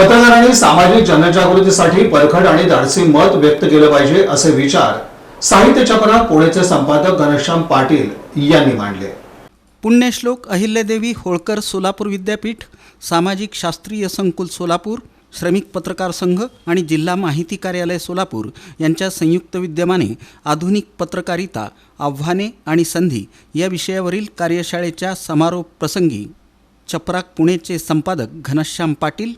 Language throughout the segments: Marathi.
पत्रकारांनी सामाजिक जनजागृतीसाठी परखड आणि धाडसी मत व्यक्त केलं पाहिजे असे विचार साहित्य चक्र पुणेचे संपादक घनश्याम पाटील यांनी मांडले. पुण्यश्लोक अहिल्यादेवी होळकर सोलापूर विद्यापीठ सामाजिक शास्त्रीय संकुल सोलापूर श्रमिक पत्रकार संघ आणि जिल्हा माहिती कार्यालय सोलापूर यांच्या संयुक्त विद्यमाने आधुनिक पत्रकारिता आव्हाने आणि संधी या विषयावरील कार्यशाळेच्या समारोप प्रसंगी चपराक पुणेचे संपादक घनश्याम पाटील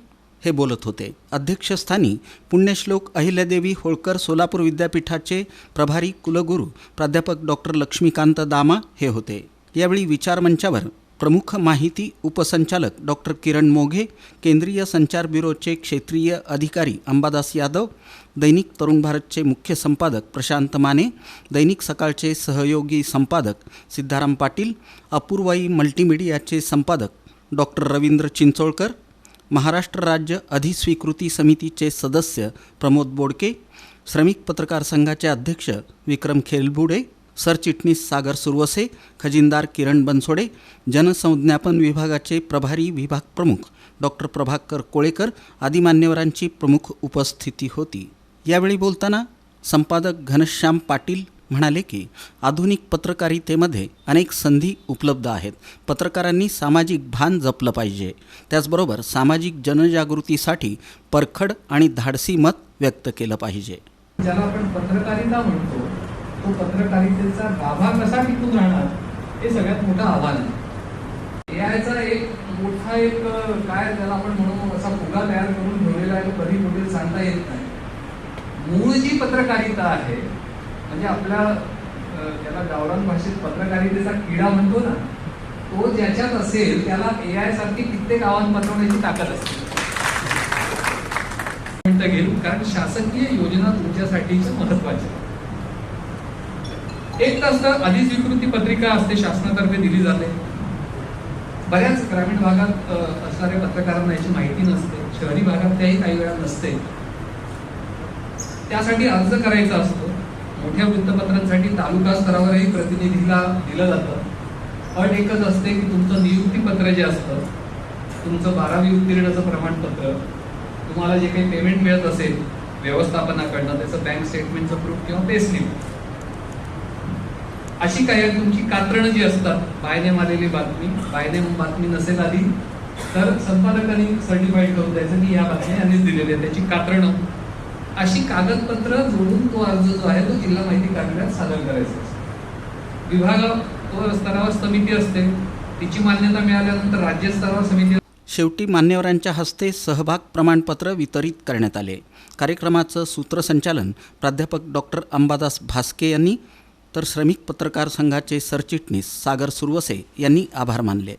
हे बोलत होते. अध्यक्षस्थानी पुण्यश्लोक अहिल्यादेवी होळकर सोलापूर विद्यापीठाचे प्रभारी कुलगुरू प्राध्यापक डॉक्टर लक्ष्मीकांत दामा हे होते. यावेळी विचारमंचावर प्रमुख माहिती उपसंचालक डॉक्टर किरण मोघे केंद्रीय संचार ब्युरोचे क्षेत्रीय अधिकारी अंबादास यादव दैनिक तरुण भारतचे मुख्य संपादक प्रशांत माने दैनिक सकाळचे सहयोगी संपादक सिद्धाराम पाटील अपूर्वाई मल्टीमीडियाचे संपादक डॉक्टर रवींद्र चिंचोळकर महाराष्ट्र राज्य अधिस्वीकृती समितीचे सदस्य प्रमोद बोडके श्रमिक पत्रकार संघाचे अध्यक्ष विक्रम खेलबुडे सरचिटणीस सागर सुरवसे खजिनदार किरण बनसोडे जनसंज्ञापन विभागाचे प्रभारी विभाग प्रमुख डॉक्टर प्रभाकर कोळेकर आदी मान्यवरांची प्रमुख उपस्थिती होती. यावेळी बोलताना संपादक घनश्याम पाटील म्हणाले की आधुनिक पत्रकारितेमध्ये अनेक संधी उपलब्ध आहेत. पत्रकारांनी सामाजिक भान जपलं पाहिजे. त्याचबरोबर सामाजिक जनजागृतीसाठी परखड आणि धाडसी मत व्यक्त केलं पाहिजे. ज्याला आपण पत्रकारिता म्हणतो तो पत्रकारितेचा गाभा कसा टिकून राहणार हे सगळ्यात मोठं आव्हान आहे. एआयचा एक मोठा एक काय त्याला आपण म्हणू असा फुगा तयार करून ठेवलेला आहे तो कधी कुठे सांगता येत नाही. मूळ जी पत्रकारिता आहे म्हणजे आपल्या ज्याला गावरान भाषेत पत्रकारितेचा किडा म्हणतो ना तो ज्याच्यात असेल त्याला ए आय सारखी कित्येक आव्हान पत्रवण्याची ताकद असते. म्हणता घेईल कारण शासकीय योजना तुमच्यासाठीच्या महत्त्वाच्या एक तास अधिस्वीकृती पत्रिका असते शासनातर्फे दिली जाते. बऱ्याच ग्रामीण भागात असणाऱ्या पत्रकारांना याची माहिती नसते शहरी भागात त्याही काही वेळा नसते. त्यासाठी अर्ज करायचा असतो. मोठ्या वृत्तपत्रांसाठी तालुका स्तरावरही प्रतिनिधीला दिलं जातं. अट एकच असते की तुमचं नियुक्तीपत्र जे असतं तुमचं बारावी उत्तीर्णाचं प्रमाणपत्र तुम्हाला जे काही पेमेंट मिळत असेल व्यवस्थापनाकडनं त्याचं बँक स्टेटमेंटचं प्रूफ किंवा पे स्लिप अशी काही तुमची कात्रणं जी असतात बायनेम आलेली बातमी बायनेम बातमी नसेल आली तर संपादकांनी सर्टिफाईड करून द्यायचं की या बातमी यांनीच दिलेली त्याची कात्रणं अशी कागदपत्र जोडून तो अर्ज जो आहे तो जिल्हा माहिती कार्यालयात सादर करायचा असतो. विभाग स्तरावर समिती असते. तिची मान्यता मिळाल्यानंतर राज्य स्तरावर समिती शेवटी मान्यवरांच्या हस्ते सहभाग प्रमाणपत्र वितरित करण्यात आले. कार्यक्रमाचं सूत्रसंचालन प्राध्यापक डॉक्टर अंबादास भास्के यांनी तर श्रमिक पत्रकार संघाचे सरचिटणीस सागर सुरवसे यांनी आभार मानले.